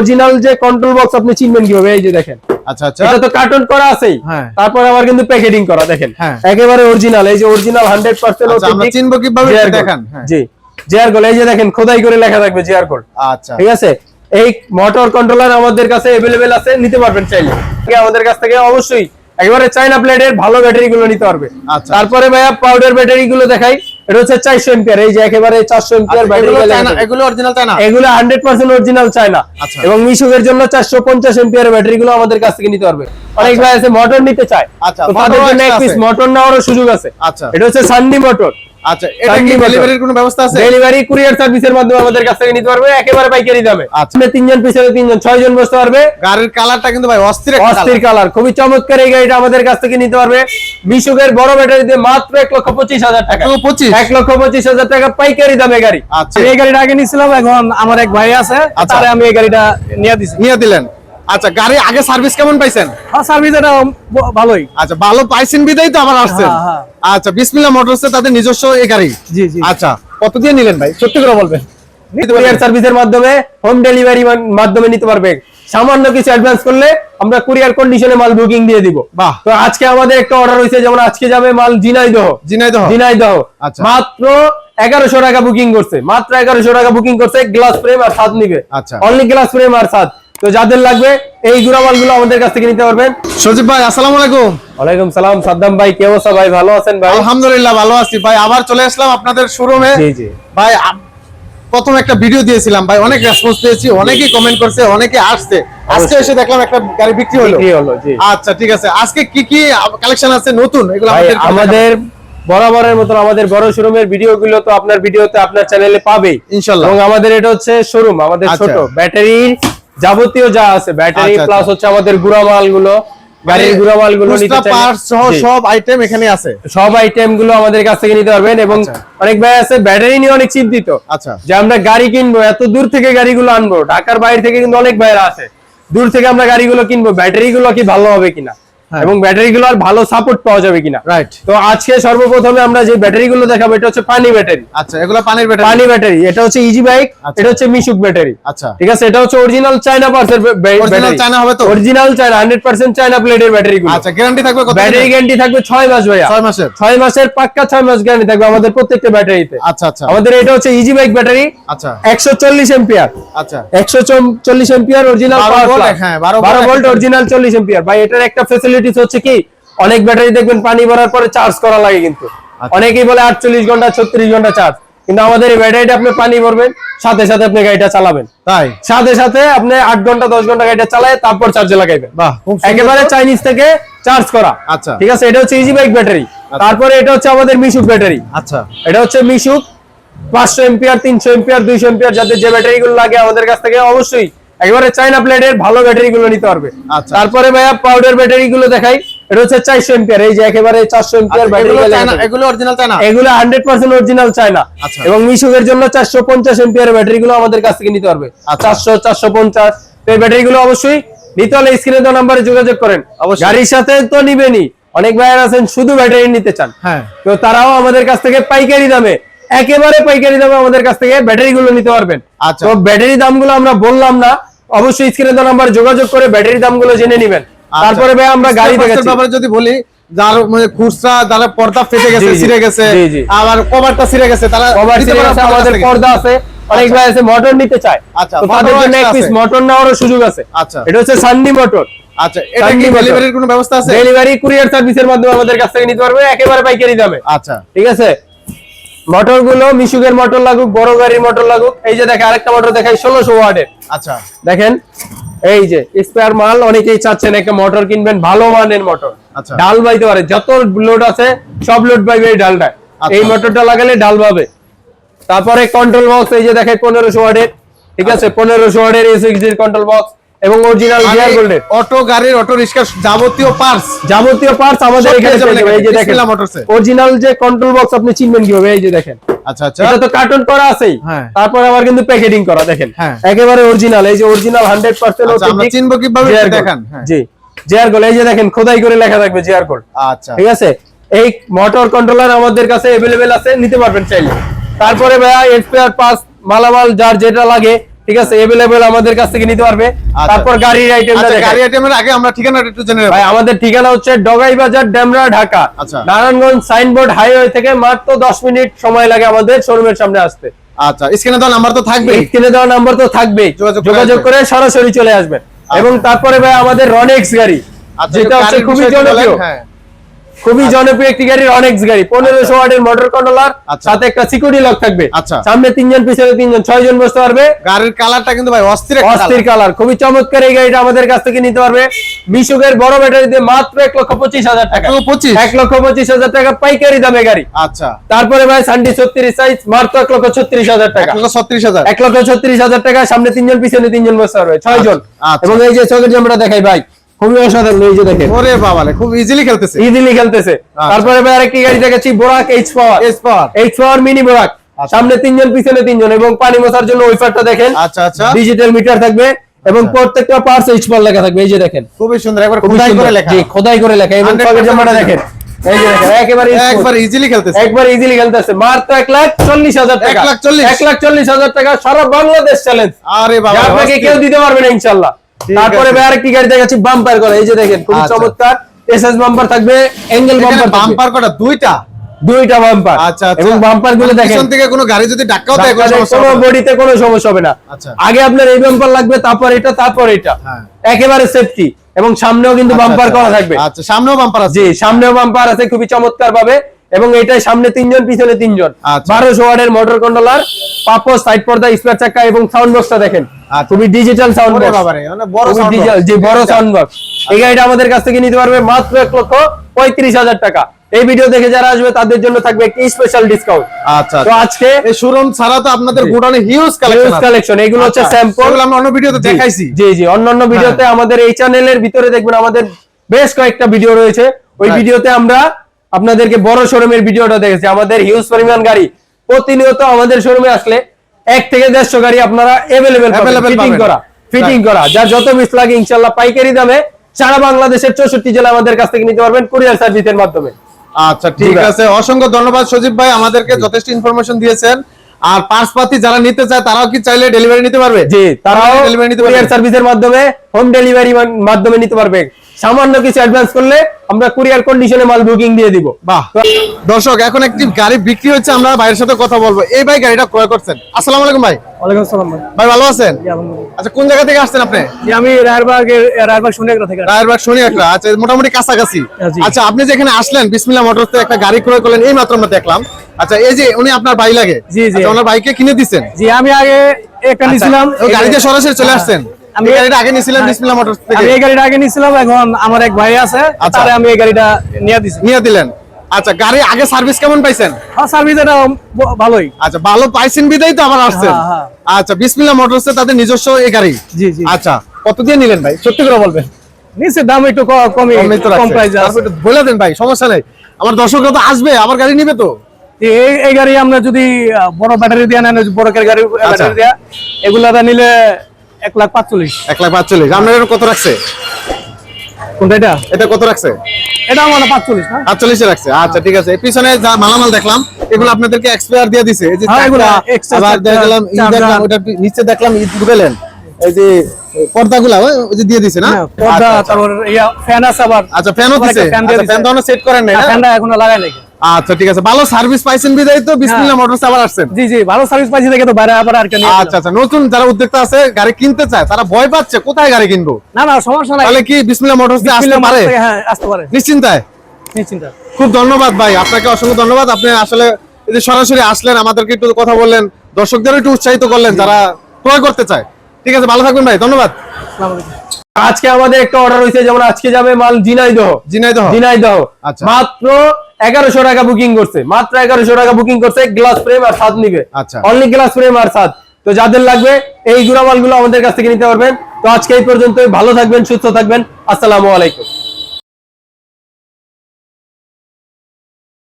Original যে control box আপনি চিনবেন কিভাবে এই যে দেখেন আচ্ছা আচ্ছা এটা তো কার্টন করা আছেই হ্যাঁ। তারপর আবার কিন্তু প্যাকেটিং করা দেখেন হ্যাঁ। একেবারে অরিজিনাল এই যে অরিজিনাল হান্ড্রেড পার্সেন্ট আচ্ছা, আমরা চিনবো কিভাবে একটু দেখান হ্যাঁ। জি জিআর গোল এই যে দেখেন খোদাই করে লেখা থাকবে জিআর গোল আচ্ছা ঠিক আছে এই মোটর কন্ট্রোলার আমাদের কাছে अवेलेबल আছে নিতে পারবেন চাইলে আগে আমাদের কাছ থেকে অবশ্যই একেবারে চাইনা প্লেটের ভালো ব্যাটারি গুলো নিতে পারবে আচ্ছা। তারপরে ভাইয়া পাউডার ব্যাটারি গুলো দেখাই এটা হচ্ছে চারশো এম্পিয়ার এই যে একেবারে চারশো এম্পিয়ার আচ্ছা, ব্যাটারি এগুলো অরিজিনাল চায়না এগুলো হান্ড্রেড পার্সেন্ট অরিজিনাল চায়না। আচ্ছা। এবং মিশুকের জন্য চারশো পঞ্চাশ এম্পিয়ার ব্যাটারি গুলো আমাদের কাছ থেকে নিতে পারবে। অনেক ভাই আছে মোটর নিতে চায়। আচ্ছা, তাদের জন্য এক পিস আছে। মোটর নেওয়ারও সুযোগ আছে। আচ্ছা। এটা হচ্ছে সান্ডি মোটর আচ্ছা এটা কি ডেলিভারির কোনো ব্যবস্থা আছে? ডেলিভারি কুরিয়ার সার্ভিসের মাধ্যমে আমাদের কাছ থেকে নিতে পারবে একেবারে পাইকারি দামে। আচ্ছা। আপনি তিনজন পিছনে তিনজন ছয় বসতে পারবে। গাড়ির কালারটা কিন্তু ভাই অস্থির অস্থির কালার খুবই চমৎকার এই গাড়িটা আমাদের কাছ থেকে নিতে পারবে। মিশুকের বড় ব্যাটারি দিয়ে মাত্র এক লক্ষ পঁচিশ হাজার টাকা। পঁচিশ? এক লক্ষ পঁচিশ হাজার টাকা পাইকারি দামে গাড়ি। আচ্ছা। এই গাড়িটা আগে নিয়েছিলাম এখন আমার এক ভাই আছে আচ্ছা। তারে আমি এই গাড়িটা নিয়ে দিছি। নিয়ে দিলেন। আচ্ছা গাড়ি আগে সার্ভিস কেমন পাইছেন? হ্যাঁ সার্ভিস এটা ভালোই। আচ্ছা ভালো পাইছেন বিদায় তো আবার আসছেন? হ্যাঁ, হ্যাঁ। আচ্ছা বিসমিল্লা মোটরসে তাদের নিজস্ব এই গাড়ি? জি জি। আচ্ছা কত দিয়ে নিলেন ভাই? সত্যি করে বলবেন। কুরিয়ার সার্ভিসের মাধ্যমে হোম ডেলিভারি মাধ্যমে নিতে পারবে। সামান্য কিছু অ্যাডভান্স করলে আমরা কুরিয়ার কন্ডিশনে মাল বুকিং দিয়ে দিব। বাহ। তো আজকে আমাদের একটা অর্ডার হয়েছে যেমন আজকে যাবে মাল ঝিনাইদহ। ঝিনাইদহ। ঝিনাইদহ। আচ্ছা। মাত্র এগারোশো টাকা বুকিং করছে। মাত্র এগারোশো টাকা বুকিং করছে গ্লাস ফ্রেম আর ছাদ নিবে। আচ্ছা। অনলি গ্লাস ফ্রেম আর ছাদ। তো যাদের লাগবে এই গুড়ামালগুলো আমাদের কাছ থেকে নিতে পারবেন। সজীব ভাই আসসালামু আলাইকুম। ওয়ালাইকুম সালাম সাদ্দাম ভাই কে অবস্থা ভাই? ভালো আছেন ভাই? আলহামদুলিল্লাহ ভালো আছি। ভাই আবার চলে আসলাম আপনাদের শোরুমে জি জি। ভাই প্রথম একটা ভিডিও দিয়েছিলাম। ভাই অনেক রেসপন্স পেয়েছি অনেকেই কমেন্ট করছে অনেকে আসছে। আজকে এসে দেখলাম একটা গাড়ি বিক্রি হলো। বিক্রি হলো, জি। আচ্ছা ঠিক আছে। আজকে কি কি কালেকশন আছে নতুন? এগুলো আমাদের আমাদের বরাবরের মতন আমাদের বড় শোরুমের ভিডিও গুলো তো আপনার ভিডিওতে আপনার চ্যানেলে পাবেই। ইনশাল্লাহ। এবং আমাদের এটা হচ্ছে শোরুম আমাদের আচ্ছা। ছোট। ব্যাটারি যাবতীয় যা আছে ব্যাটারি আচ্ছা, প্লাস আচ্ছা। হচ্ছে আমাদের গুড়ামালগুলো গাড়ির। সব আইটেম এখানে আছে সব আইটেমগুলো আমাদের কাছ থেকে নিতে পারবেন এবং আচ্ছা। অনেক ভাই আছে ব্যাটারি নিয়ে অনেক চিন্তিত আচ্ছা যে আমরা গাড়ি কিনবো এত দূর থেকে গাড়িগুলো আনব ঢাকার বাইরে থেকে কিন্তু অনেক ভাইরা আছে দূর থেকে আমরা গাড়িগুলো কিনবো ব্যাটারি গুলো কি ভালো হবে কিনা। এবং ব্যাটারি গুলো আর ভালো সাপোর্ট পাওয়া যাবে কিনা। রাইট তো আজকে সর্বপ্রথমে আমরা যে ব্যাটারি গুলো দেখাবো এটা হচ্ছে পানি ব্যাটারি। আচ্ছা এগুলো পানির ব্যাটারি? পানি ব্যাটারি এটা হচ্ছে ইজি বাইক আচ্ছা। এটা হচ্ছে মিশুক ব্যাটারি। আচ্ছা। ঠিক আছে এটা হচ্ছে অরিজিনাল চায়না পার্সের Original চায়না হবে তো? Original China hundred percent China প্লেটের ব্যাটারি গুলো আচ্ছা গ্যারান্টি থাকবে কত ব্যাটারি গ্যারান্টি থাকবে ছয় মাস ভাইয়া। ছয় মাসের? ছয় মাসের পাক্কা ছয় মাস গ্যারান্টি থাকবে আমাদের প্রত্যেকটা ব্যাটারিতে। আচ্ছা আচ্ছা। আমাদের এটা হচ্ছে ইজি বাইক ব্যাটারি আচ্ছা। একশো চল্লিশ এম্পিয়ার আচ্ছা। একশো চল্লিশ এম্পিয়ার অরিজিনাল 12 volt, হ্যাঁ, 12 volt, ভোল্ট অরিজিনাল চল্লিশ এম্পিয়ার ভাই এটার একটা ফেসিলিটিস হচ্ছে কি অনেক ব্যাটারি দেখবেন পানি ভরার পরে চার্জ করা লাগে কিন্তু। আচ্ছা। অনেকেই বলে আটচল্লিশ ঘণ্টা ছত্রিশ ঘণ্টা চার্জ কিন্তু আমাদের এই ব্যাটারিটা আপনি পানি ভরবেন সাথে সাথে আপনি গাড়িটা চালাবেন। তাই? সাথে সাথে আপনি আট ঘণ্টা দশ ঘণ্টা গাড়িটা চালায় তারপর চার্জে লাগাইবেন। একেবারে চাইনিজ থেকে চার্জ করা। আচ্ছা। ঠিক আছে? এটা হচ্ছে ইজি বাইক ব্যাটারি তারপরে এটা হচ্ছে আমাদের মিশুক ব্যাটারি আচ্ছা। এটা হচ্ছে মিশুক পাঁচশো এম্পিয়ার তিনশো এম্পিয়ার দুইশো এম্পিয়ার যাদের যে ব্যাটারি গুলো লাগে আমাদের কাছ থেকে অবশ্যই একেবারে চাইনা প্লেটের ভালো ব্যাটারি গুলো নিতে পারবে। আচ্ছা। তারপরে ভাইয়া পাউডার ব্যাটারি গুলো দেখাই। এটা হচ্ছে চারশো এম্পিয়ার এই যে একেবারে চারশো এম্পিয়ার আচ্ছা, ব্যাটারি এগুলো অরিজিনাল চায়না এগুলো হান্ড্রেড পার্সেন্ট অরিজিনাল চায়না। এবং মিশুকের জন্য চারশো পঞ্চাশ এম্পিয়ার ব্যাটারি গুলো আমাদের কাছ থেকে নিতে পারবে। আচ্ছা। চারশো চারশো পঞ্চাশ। এই ব্যাটারি গুলো অবশ্যই নিতে হলে স্ক্রিনে দেওয়া নাম্বারে যোগাযোগ করেন। গাড়ির সাথে তো নিবেনি অনেক ভাইয়ার আছেন শুধু ব্যাটারি নিতে চান। হ্যাঁ। তো তারাও আমাদের কাছ থেকে পাইকারি দামে একেবারে পাইকারি দামে আমাদের কাছ থেকে ব্যাটারি গুলো নিতে পারবেন। আচ্ছা। তো ব্যাটারি দামগুলো আমরা বললাম না অবশ্যই স্ক্রিনে দেওয়া নাম্বার যোগাযোগ করে ব্যাটারি দামগুলো জেনে নেবেন। আচ্ছা। তারপরে ভাই আমরা গাড়ি Step দেখাচ্ছি। ব্যাপারে যদি বলি যার মানে খুচরা যারা পর্দা ফেটে গেছে। ছিঁড়ে গেছে। আবার কভারটা ছিঁড়ে গেছে তারা কভার আছে আপনাদের আমাদের পর্দা আছে। অনেক ভাই আছে মোটর নিতে চায়। আচ্ছা, তাদের জন্য এক পিস। মোটর নেওয়ারও সুযোগ আছে। আচ্ছা। এটা হচ্ছে সান্ডি মোটর আচ্ছা এটা কি ডেলিভারির কোনো ব্যবস্থা আছে? ডেলিভারি কুরিয়ার সার্ভিসের মাধ্যমে আমাদের কাছ থেকে নিতে পারবে একেবারে পাইকারি দামে। আচ্ছা। ঠিক আছে? মোটরগুলো মিশুকের মোটর লাগুক বড় গাড়ির মোটর লাগুক এই যে দেখে আরেকটা মোটর দেখাই ষোলোশো ওয়ার্ডের আচ্ছা। দেখেন এই যে স্পেয়ার মাল অনেকেই চাচ্ছেন একটা মোটর কিনবেন ভালো মানের মোটর। আচ্ছা। ডাল বাইতে পারে যত লোড আছে সব লোড পাইবে এই ডালটা আচ্ছা। এই মোটরটা লাগালে ডাল পাবে। তারপরে কন্ট্রোল বক্স এই যে দেখেন পনেরোশো ওয়ার্ডের ঠিক আছে পনেরোশো ওয়ার্ডের এসএক্সডির কন্ট্রোল বক্স এবং অরিজিনাল গিয়ার গোল্ডের অটো গাড়ির অটো রিক্সার যাবতীয় পার্টস যাবতীয় পার্টস আমাদের সব এখানে পেয়ে যাবেন পেয়ে যাবেন। এই যে এখানে, দেখেন বিসমিল্লাহ মোটরসে। অরিজিনাল যে কন্ট্রোল বক্স আপনি চিনবেন কিভাবে এই যে দেখেন আচ্ছা আচ্ছা এটা তো কার্টন করা আছেই হ্যাঁ। তারপর আবার কিন্তু প্যাকেটিং করা দেখেন হ্যাঁ। একেবারে অরিজিনাল এই যে অরিজিনাল হান্ড্রেড পার্সেন্ট আচ্ছা, আমরা চিনবো কিভাবে একটু দেখান, হ্যাঁ। জি জিআর গোল এই যে দেখেন খোদাই করে লেখা থাকবে জিআর গোল আচ্ছা ঠিক আছে এই মোটর কন্ট্রোলার আমাদের কাছে अवेलेबल আছে নিতে পারবেন চাইলে তারপরে ভাইয়া স্পেয়ার পাস মালামাল যার যেটা লাগে ঠিক আছে এভেলেবেল আমাদের কাছ থেকে নিতে পারবে। তারপর গাড়ির আইটেমটা আচ্ছা দেখাই। গাড়ি আইটেমের আগে আমরা ঠিকানাটা একটু জেনে নেব। ভাই আমাদের ঠিকানা হচ্ছে ডগাই বাজার ডেমরা ঢাকা। আচ্ছা। নারায়ণগঞ্জ সাইনবোর্ড হাইওয়ে থেকে মাত্র দশ মিনিট সময় লাগে আমাদের শোরুমের সামনে আসতে। আচ্ছা স্ক্রিনে দেওয়া নাম্বার তো থাকবে স্ক্রিনে দেওয়া নাম্বার তো থাকবেই। যোগাযোগ করে সরাসরি চলে আসবেন। এবং তারপরে ভাই আমাদের রনেক্স গাড়ি আচ্ছা যেটা হচ্ছে খুবই জনপ্রিয়। হ্যাঁ। খুবই জনপ্রিয় একটি গাড়ি রনেক্স গাড়ি। পনেরোশো ওয়াটের মোটর কন্ট্রোলার আচ্ছা। সাথে একটা সিকিউরিটি লক থাকবে। আচ্ছা। সামনে তিনজন পিছনে তিনজন ছয় জন বসতে পারবে। গাড়ির কালারটা কিন্তু ভাই অস্থির অস্থির কালার খুবই চমৎকার এই গাড়িটা আমাদের কাছ থেকে নিতে পারবে। মিশুকের বড় ব্যাটারি দিয়ে মাত্র এক লক্ষ পঁচিশ হাজার টাকা। এক লক্ষ পঁচিশ? হাজার টাকা পাইকারি দামে গাড়ি। আচ্ছা। তারপরে ভাই সানডি ছত্রিশ সাইজ মাত্র এক লক্ষ ছত্রিশ হাজার টাকা। ছত্রিশ হাজার। এক লক্ষ ছত্রিশ হাজার টাকা সামনে তিনজন পিছনে তিনজন বসতে পারবে ছয় জন আচ্ছা। এবং এই যে চোখের জামাটা দেখাই ভাই খুবই অসাধারণ এই যে দেখেন। ওরে বাবালে খুব ইজিলি খেলতেছে। ইজিলি খেলতেছে। আচ্ছা। তারপরে ভাই আরেকটি গাড়ি দেখাচ্ছি বোরাক H power S power H power mini বোরাক। সামনে তিনজন পিছনে তিনজন এবং পানি মোছার জন্য ওইফারটা দেখেন। আচ্ছা আচ্ছা। ডিজিটাল মিটার থাকবে এবং আচ্ছা। প্রত্যেকটা পার্টস এইচ পাওয়ার লেখা থাকবে এই যে দেখেন। খুবই সুন্দর একবার খোদাই করে লেখা। জি, খোদাই করে লেখা। এবং 100% জামাটা দেখেন। এই যে দেখেন একেবারে একবার ইজিলি খেলতেছে। একবার ইজিলি খেলতেছে। মাত্র এক লাখ চল্লিশ হাজার টাকা। এক লাখ চল্লিশ? এক লাখ চল্লিশ হাজার টাকা সারা বাংলাদেশ চ্যালেঞ্জ আরে বাবা আপনাকে কেউ দিতে পারবে না ইনশাল্লাহ। ঠিক তারপরে ভাই আরেকটি গাড়ি দেখাচ্ছি বাম্পার করা এই যে দেখেন খুবই আচ্ছা। চমৎকার। এসএস বাম্পার থাকবে অ্যাঙ্গেল বাম্পার বাম্পার কটা? দুইটা? দুইটা বাম্পার আচ্ছা আচ্ছা। এবং বাম্পারগুলো দেখেন। পিছন থেকে কোনো গাড়ি যদি ধাক্কাও দেয় কোনো সমস্যা কোনো বডিতে কোনো সমস্যা হবে না। আচ্ছা। আগে আপনার এই বাম্পার লাগবে তারপর এটা তারপর এটা। হ্যাঁ। একেবারে সেফটি এবং সামনেও কিন্তু বাম্পার। করা থাকবে। আচ্ছা সামনেও বাম্পার আছে। জি সামনেও বাম্পার আছে খুবই চমৎকার ভাবে এবং এটাই সামনে তিনজন পিছনে তিনজন। আচ্ছা। বারোশো ওয়ার্ডের মোটর কন্ট্রোলার পাপো সাইড পর্দা স্পেয়ার চাকা এবং সাউন্ড বক্সটা দেখেন। আচ্ছা। খুবই ডিজিটাল সাউন্ড বক্স মানে box। যে বড় সাউন্ড বক্স এই গাড়িটা আমাদের কাছ থেকে নিতে পারবে মাত্র এক লক্ষ পঁয়ত্রিশ হাজার টাকা। এই ভিডিও দেখে যারা আসবে তাদের জন্য থাকবে একটি স্পেশাল ডিসকাউন্ট আচ্ছা তো আচ্ছা। আজকে এই শোরুম ছাড়া তো আপনাদের গোডাউনে হিউজ কালেকশন হিউজ কালেকশন এগুলো হচ্ছে স্যাম্পল আমরা অন্য ভিডিওতে দেখাইছি। জি জি অন্যান্য ভিডিওতে আমাদের এই চ্যানেলের ভিতরে দেখবেন আমাদের বেশ কয়েকটা ভিডিও রয়েছে। ওই. ভিডিওতে আমরা আপনাদেরকে বড় শোরুমের ভিডিওটা দেখেছি। আমাদের হিউজ পরিমাণ গাড়ি। প্রতিনিয়ত আমাদের শোরুমে আসলে এক থেকে দেড়শো গাড়ি আপনারা এভেলেবেল ফিটিং করা ফিটিং করা। যার যত মিস লাগে ইনশাল্লাহ পাইকারি দামে সারা বাংলাদেশের চৌষট্টি জেলা আমাদের কাছ থেকে নিতে পারবেন কুরিয়ার সার্ভিসের মাধ্যমে। আচ্ছা ঠিক আছে। অসংখ্য ধন্যবাদ সজীব ভাই আমাদেরকে যথেষ্ট ইনফরমেশন দিয়েছেন। আর পার্সপাতি যারা নিতে চায় তারাও কি চাইলে ডেলিভারি নিতে পারবে? জি তারাও ডেলিভারি নিতে পারবে। সার্ভিসের মাধ্যমে হোম ডেলিভারি মাধ্যমে নিতে পারবে। সামান্য কিছু অ্যাডভান্স করলে আমরা কুরিয়ার কন্ডিশনে মাল বুকিং দিয়ে দিব। বাহ। দর্শক এখন একটি গাড়ি বিক্রি হচ্ছে আমরা ভাইয়ের সাথে কথা বলব। এই ভাই গাড়িটা ক্রয় করছেন। আসসালামু আলাইকুম ভাই। ওয়ালাইকুম আসসালাম ভাই। ভাই ভালো আছেন? জি, আলহামদুলিল্লাহ। আচ্ছা কোন জায়গা থেকে আসছেন আপনি? জি, আমি রায়েরবাগের রায়েরবাগ শুনিয়াগ্রা থেকে। রায়েরবাগ শুনি একটা আচ্ছা মোটামুটি কাছাকাছি। হ্যাঁ, আচ্ছা আপনি যে এখানে আসলেন বিসমিল্লাহ মোটরস থেকে একটা গাড়ি ক্রয় করলেন এই মাত্র আমরা দেখলাম। আচ্ছা এই যে উনি আপনার ভাই লাগে। জি, জি। আচ্ছা, ওনার বাইকে কিনে দিচ্ছেন জি আমি আগে একটা নিছিলাম। ও গাড়িতে সরাসরি চলে হ্যাঁ। আসছেন। আমি গাড়িটা আগে নিছিলেন হ্যাঁ। বিসমিল্লাহ মোটরস থেকে? আমি এই গাড়িটা আগে নিছিলাম এখন আমার এক ভাই আছে আচ্ছা। তারে আমি এই গাড়িটা নিয়ে দিছি। নিয়ে দিলেন। আচ্ছা গাড়ি আগে সার্ভিস কেমন পাইছেন? হ্যাঁ সার্ভিস এটা ভালোই। আচ্ছা ভালো পাইছেন বিদায় তো আবার আসছেন। হ্যাঁ, হ্যাঁ। আচ্ছা বিসমিল্লাহ মোটরসে তাদের নিজস্ব এই গাড়ি? জি জি। আচ্ছা কত দিয়ে নিলেন ভাই? সত্যি করে বলবেন। নিচে দাম একটু কম রাখছে। প্রাইস বলে দেন ভাই সমস্যা নেই। আমার দর্শকরা তো আসবে আবার গাড়ি নিবে তো? এই এই গাড়ি আমরা যদি বড় ব্যাটারি দিয়ে নেন বড় গাড়ি আচ্ছা। ব্যাটারি দিয়া এগুলা নিলে এক লাখ পাঁচচল্লিশ। এক লাখ পাঁচচল্লিশ। আপনার কত রাখছে? কোনটা এটা? এটা কত রাখছে? এটা আমার পাঁচচল্লিশ না? আটচল্লিশে রাখছে। আচ্ছা ঠিক আছে। পিছনে যা মালামাল দেখলাম এগুলো আপনাদেরকে এক্সপায়ার দিয়ে দিছে। এই যে হ্যাঁ, এগুলো চাকা, extra আবার দেখলাম দেখলাম ওটা নিচে দেখলাম ঈদ গুবেলেন এই যে পর্দাগুলা ওই যে দিয়ে দিছে না? পর্দা আচ্ছা, আচ্ছা। তারপর ইয়া ফ্যান আছে আবার। আচ্ছা ফ্যানও দিছে। আচ্ছা। ফ্যান তো সেট করেন নাই না? ফ্যানটা এখনও লাগাই নাই। আচ্ছা ঠিক আছে। ভালো সার্ভিস পাইছেন বিদায় তো। বিসমিল্লাহ হ্যাঁ। মোটরস আবার আসছেন। জি জি ভালো সার্ভিস পাইছি দেখে তো বাইরে আবার আর কেন আচ্ছা আচ্ছা নতুন যারা উদ্যোক্তা আছে গাড়ি কিনতে চায় তারা ভয় পাচ্ছে কোথায় গাড়ি কিনবো? না না সমস্যা নাই। তাহলে কি বিসমিল্লাহ মোটরস আসতে বিসমিল্লাহ পারে? হ্যাঁ আসতে পারে। নিশ্চিন্তায়? নিশ্চিন্ত। খুব ধন্যবাদ ভাই আপনাকে অসংখ্য ধন্যবাদ। আপনি আসলে এই যে সরাসরি আসলেন আমাদেরকে একটু কথা বললেন দর্শকদের একটু উৎসাহিত করলেন যারা ক্রয় করতে চায়। ঠিক আছে ভালো থাকবেন ভাই ধন্যবাদ। আজকে আমাদের একটা অর্ডার হয়েছে যেমন আজকে যাবে মাল ঝিনাইদহ জিনাইদহ। ঝিনাইদহ আচ্ছা। মাত্র এগারোশো টাকা বুকিং করছে। মাত্র এগারোশো টাকা বুকিং করছে গ্লাস ফ্রেম আর সাত নিবে। আচ্ছা। অনলি গ্লাস ফ্রেম আর সাত তো যাদের লাগবে এই গুড়া গুলো আমাদের কাছ থেকে নিতে পারবেন। তো আজকে এই পর্যন্ত ভালো থাকবেন সুস্থ থাকবেন। আসসালামু আলাইকুম।